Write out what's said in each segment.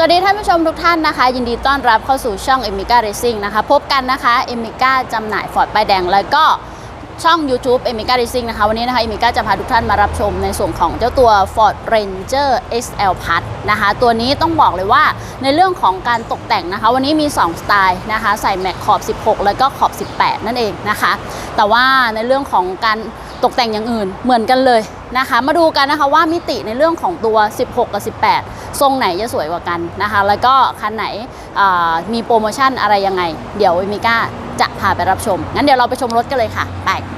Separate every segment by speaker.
Speaker 1: สวัสดีท่านผู้ชมทุกท่านนะคะ ยินดีต้อนรับเข้าสู่ช่อง e m i c a Racing นะคะ พบกันนะคะ e m i c a จำหน่ายฟอร์ดป้ายแดง แล้วก็ช่อง YouTube e m i c a Racing นะคะ วันนี้นะคะ e m i c a จะพาทุกท่านมารับชมในส่วนของเจ้าตัว Ford Ranger XL Plus นะคะ ตัวนี้ต้องบอกเลยว่าในเรื่องของการตกแต่งนะคะ วันนี้มี 2 สไตล์นะคะ ใส่แม็กขอบ 16 แล้วก็ขอบ 18 นั่นเองนะคะ แต่ว่าในเรื่องของการตกแต่งอย่างอื่นเหมือนกันเลย นะคะ มาดูกันนะคะว่ามิติในเรื่องของตัว 16 กับ 18 ทรงไหนจะสวยกว่ากันนะคะ แล้วก็คันไหนมีโปรโมชั่นอะไรยังไง เดี๋ยวมิก้าจะพาไปรับชม งั้นเดี๋ยวเราไปชมรถกันเลยค่ะ ไป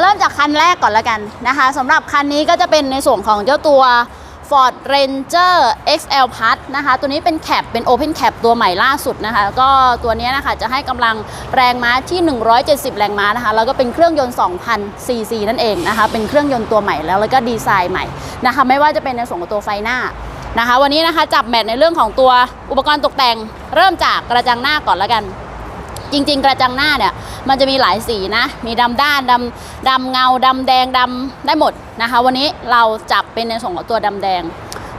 Speaker 1: เริ่มจากคันแรกก่อนแล้วกันนะคะสำหรับคันนี้ก็จะเป็นในส่วนของเจ้าตัว Ford Ranger XL Plus นะคะตัวนี้เป็นแคปเป็น Open Cap ตัวใหม่ล่าสุดนะคะก็ตัวนี้นะคะจะให้กำลังแรงม้าที่ 170 แรงม้านะคะแล้วก็เป็นเครื่องยนต์ 2,000 cc นั่นเองนะคะเป็นเครื่องยนต์ตัวใหม่แล้วแล้วก็ดีไซน์ใหม่นะคะไม่ว่าจะเป็นในส่วนของตัวไฟหน้านะคะวันนี้นะคะจับแมทในเรื่องของตัวอุปกรณ์ตกแต่ง เริ่มจากกระจังหน้าก่อนแล้วกัน จริง ๆ กระจังหน้าเนี่ยมันจะมีหลายสีนะ มีดำด้านดำดำเงาดำแดงดำได้หมดนะคะ วันนี้เราจับเป็นในส่วนของตัวดำแดง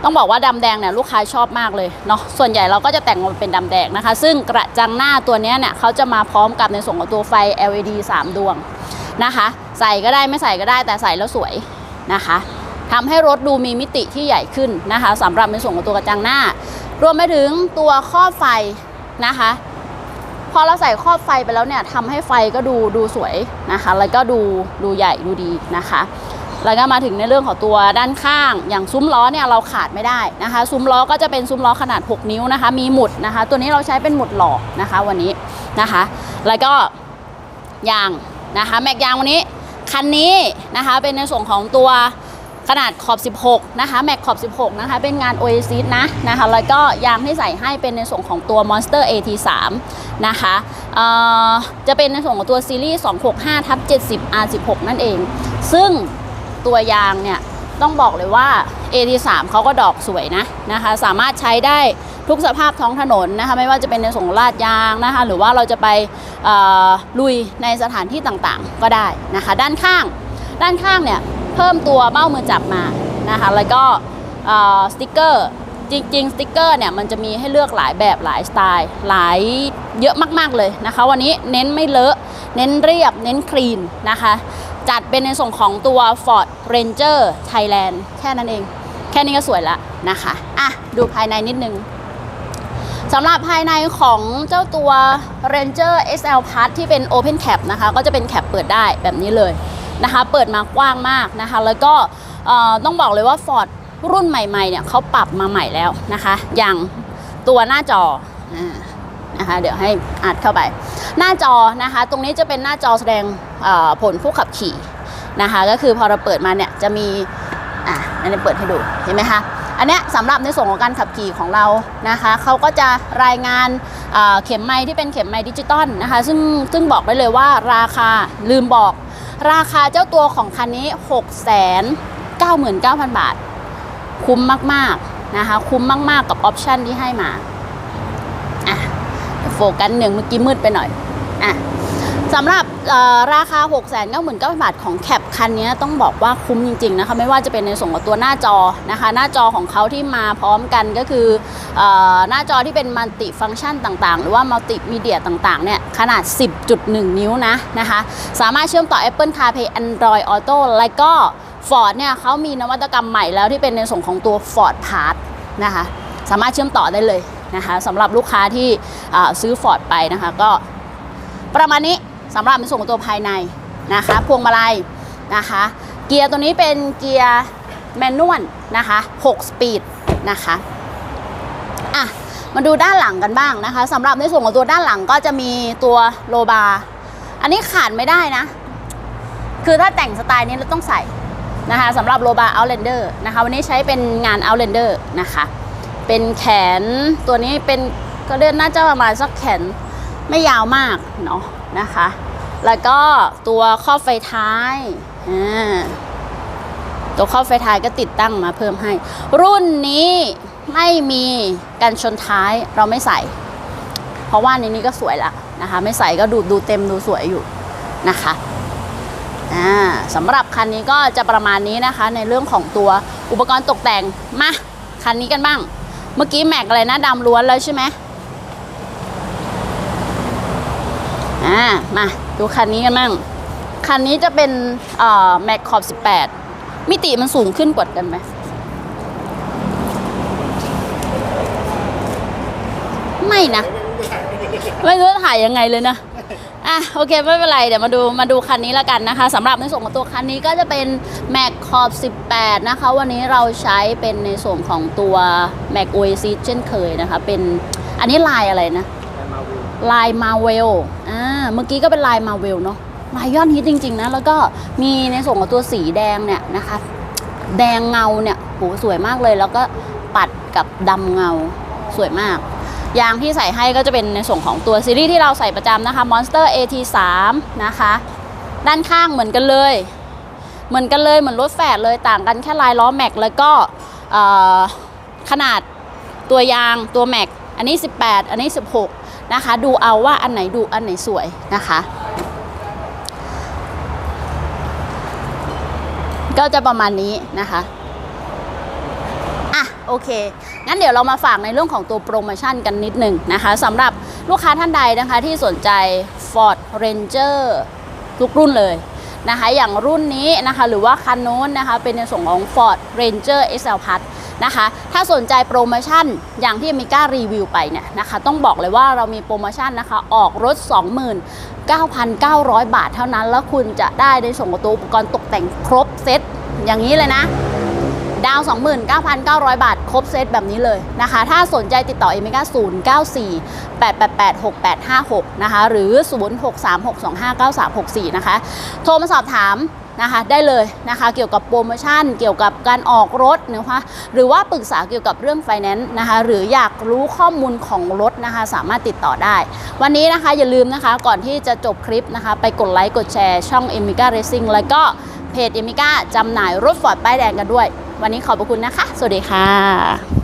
Speaker 1: ต้องบอกว่าดำแดงเนี่ยลูกค้าชอบมากเลยเนาะส่วนใหญ่เราก็จะแต่งมาเป็นดำแดงนะคะ ซึ่งกระจังหน้าตัวนี้เนี่ยเขาจะมาพร้อมกับในส่วนของตัวไฟ LED 3 ดวงนะคะ ใส่ก็ได้ไม่ใส่ก็ได้แต่ใส่แล้วสวยนะคะทำให้รถดูมีมิติที่ใหญ่ขึ้นนะคะสำหรับในส่วนของตัวกระจังหน้ารวมไปถึงตัวครอบไฟนะคะ พอเราใส่ครอบไฟไปแล้วเนี่ยทำให้ไฟก็ดูดูสวยนะคะ แล้วก็ดูดูใหญ่ดูดีนะคะแล้วก็มาถึงในเรื่องของตัวด้านข้าง อย่างซุ้มล้อเนี่ยเราขาดไม่ได้นะคะ ซุ้มล้อก็จะเป็นซุ้มล้อขนาด 6 นิ้วนะคะ มีหมุดนะคะ ตัวนี้เราใช้เป็นหมุดหลอกนะคะวันนี้นะคะ แล้วก็ยางนะคะ แม็กยางวันนี้คันนี้นะคะเป็นในส่วนของตัว ขนาดขอบ 16 นะคะ แม็กขอบ 16 นะคะ เป็นงาน Oasis นะนะคะ แล้วก็ยางที่ใส่ให้เป็นในส่วนของตัว Monster AT3 นะคะจะเป็นในส่วนของตัวซีรีส์265ทับ70 R16 นั่นเอง ซึ่งตัวยางเนี่ยต้องบอกเลยว่า AT3 เขาก็ดอกสวยนะนะคะ สามารถใช้ได้ทุกสภาพท้องถนนนะคะ ไม่ว่าจะเป็นในส่วนของลาดยางนะคะ หรือว่าเราจะไปลุยในสถานที่ต่างๆ ก็ได้นะคะ ด้านข้าง ด้านข้างเนี่ย เพิ่มตัวเบ้ามือจับมานะคะแล้วก็สติกเกอร์จริงๆสติกเกอร์เนี่ยมันจะมีให้เลือกหลายแบบหลายสไตล์ หลายเยอะมากๆเลยนะคะ วันนี้เน้นไม่เลอะเน้นเรียบ เน้นคลีนนะคะ จัดเป็นในส่วนของตัว Ford Ranger Thailand แค่นั้นเอง แค่นี้ก็สวยละนะคะอะดูภายในนิดนึงสำหรับภายในของเจ้าตัว Ranger SL Plus ที่เป็น Open Cap นะคะ ก็จะเป็นแคปเปิดได้แบบนี้เลย นะคะ เปิดมากว้างมากนะคะ แล้วก็ต้องบอกเลยว่า Ford รุ่นใหม่ๆเนี่ยเขาปรับมาใหม่แล้วนะคะ อย่างตัวหน้าจอนะคะเดี๋ยวให้อัดเข้าไป หน้าจอนะคะ ตรงนี้จะเป็นหน้าจอแสดงผลผู้ขับขี่นะคะ ก็คือพอเราเปิดมาเนี่ยจะมีอะอันนี้เปิดให้ดูเห็นไหมคะอันนี้สำหรับในส่วนของการขับขี่ของเรานะคะเขาก็จะรายงานเอ่อเข็มไม้ที่เป็นเข็มไม้ดิจิตอลนะคะ ซึ่งซึ่งบอกได้เลยว่าราคาลืมบอก ราคาเจ้าตัวของคันนี้ 6 9 9 0 0 0 บาท คุ้มมากๆนะคะ คุ้มมากๆกับออปชันที่ให้มา อะ โฟกัสหนึ่งเมื่อกี้มืดไปหน่อย อะ สำหรับราคา 6 9 9 0 0 0 บาทของแคปคันนี้ต้องบอกว่าคุ้มจริงๆนะคะไม่ว่าจะเป็นในส่วนของตัวหน้าจอนะคะหน้าจอของเขาที่มาพร้อมกันก็คืออหน้าจอที่เป็นมัลติฟังก์ชันต่างๆ หรือว่ามัลติมีเดียต่างๆเนี่ยขนาด 10.1 นิ้วนะนะคะสามารถเชื่อมต่อ Apple CarPlay Android Auto และก็ Ford เนี่ยเขามีนวัตกรรมใหม่แล้วที่เป็นในส่วนของตัว Ford Pass นะคะสามารถเชื่อมต่อได้เลยนะคะสำหรับลูกค้าที่ซื้อ Ford ไปนะคะก็ประมาณนี้ สำหรับในส่วนของตัวภายในนะคะ พวงมาลัยนะคะ เกียร์ตัวนี้เป็นเกียร์แมนนวลนะคะ6สปีดนะคะอะมาดูด้านหลังกันบ้างนะคะสำหรับในส่วนของตัวด้านหลังก็จะมีตัวโลบาร์อันนี้ขาดไม่ได้นะ คือถ้าแต่งสไตล์นี้เราต้องใส่นะคะสำหรับโลบาร์ Outlander นะคะ วันนี้ใช้เป็นงาน Outlander นะคะ เป็นแขนตัวนี้เป็นก็เลื่อนน่าจะประมาณสักแขนไม่ยาวมากเนาะ นะคะ แล้วก็ตัวครอบไฟท้ายตัวครอบไฟท้ายก็ติดตั้งมาเพิ่มให้ รุ่นนี้ไม่มีกันชนท้ายเราไม่ใส่ เพราะว่าในนี้ก็สวยละนะคะ ไม่ใส่ก็ดูดูเต็มดูสวยอยู่นะคะสำหรับคันนี้ก็จะประมาณนี้นะคะ ในเรื่องของตัวอุปกรณ์ตกแต่งมาคันนี้กันบ้าง เมื่อกี้แม็กอะไรนะดำล้วนแล้วใช่ไหม อ่ามาดูคันนี้กันบ้างคันนี้จะเป็นเอ่อแม็กขอบ 18 มิติมันสูงขึ้นกว่ากันไหมไม่นะ ไม่รู้จะถ่ายยังไงเลยนะอะโอเคไม่เป็นไร เดี๋ยวมาดูมาดูคันนี้แล้วกันนะคะสำหรับในส่วนของตัวคันนี้ก็จะเป็น Mac ขอบ 18 นะคะ วันนี้เราใช้เป็นในส่วนของตัว Mac OS เช่นเคยนะคะ เป็นอันนี้ลายอะไรนะลายมา ลายมาเวลอ่าเมื่อกี้ก็เป็นลายมาเวลเนาะลายยอดฮิตจริง ๆ นะ แล้วก็มีในส่วนของตัวสีแดงเนี่ยนะคะ แดงเงาเนี่ยโหสวยมากเลย แล้วก็ปัดกับดำเงาสวยมาก ยางที่ใส่ให้ก็จะเป็นในส่วนของตัวซีรีส์ที่เราใส่ประจำนะคะ Monster AT3 นะคะ ด้านข้างเหมือนกันเลย เหมือนกันเลยเหมือนรถแฝดเลยต่างกันแค่ลายล้อแม็กแล้วก็ขนาดตัวยางตัวแม็กอันนี้ 18 อันนี้ 16 นะคะ ดูเอาว่าอันไหนดูอันไหนสวยนะคะ ก็จะประมาณนี้นะคะอะโอเค งั้นเดี๋ยวเรามาฝากในเรื่องของตัวโปรโมชั่นกันนิดหนึ่งนะคะสำหรับลูกค้าท่านใดนะคะที่สนใจ Ford Ranger ทุกรุ่นเลยนะคะ อย่างรุ่นนี้นะคะ หรือว่าคันโน้นนะคะ เป็นในส่วนของ Ford Ranger XL Plus นะคะ ถ้าสนใจโปรโมชั่นอย่างที่มิก้ารีวิวไปเนี่ยนะคะ ต้องบอกเลยว่าเรามีโปรโมชั่นนะคะ ออกรถ 29,900 บาทเท่านั้น แล้วคุณจะได้ในส่วนของตัวอุปกรณ์ตกแต่งครบเซตอย่างนี้เลยนะดาว 29,900 บาท ครบเซตแบบนี้เลยนะคะ ถ้าสนใจติดต่อเอเมก้า094 888 6856 นะคะ หรือ 0636259364 นะคะ โทรมาสอบถาม นะคะได้เลยนะคะเกี่ยวกับโปรโมชั่น เกี่ยวกับการออกรถนะคะหรือว่าปรึกษาเกี่ยวกับเรื่องไฟแนนซ์นะคะหรืออยากรู้ข้อมูลของรถนะคะสามารถติดต่อได้ วันนี้นะคะอย่าลืมนะคะก่อนที่จะจบคลิปนะคะไปกดไลค์กดแชร์ช่อง e m i g a Racing แล้วก็เพจ e m i g a จำหน่ายรถฟอร์ดป้ายแดงกันด้วย วันนี้ขอบพระคุณนะคะ สวัสดีค่ะ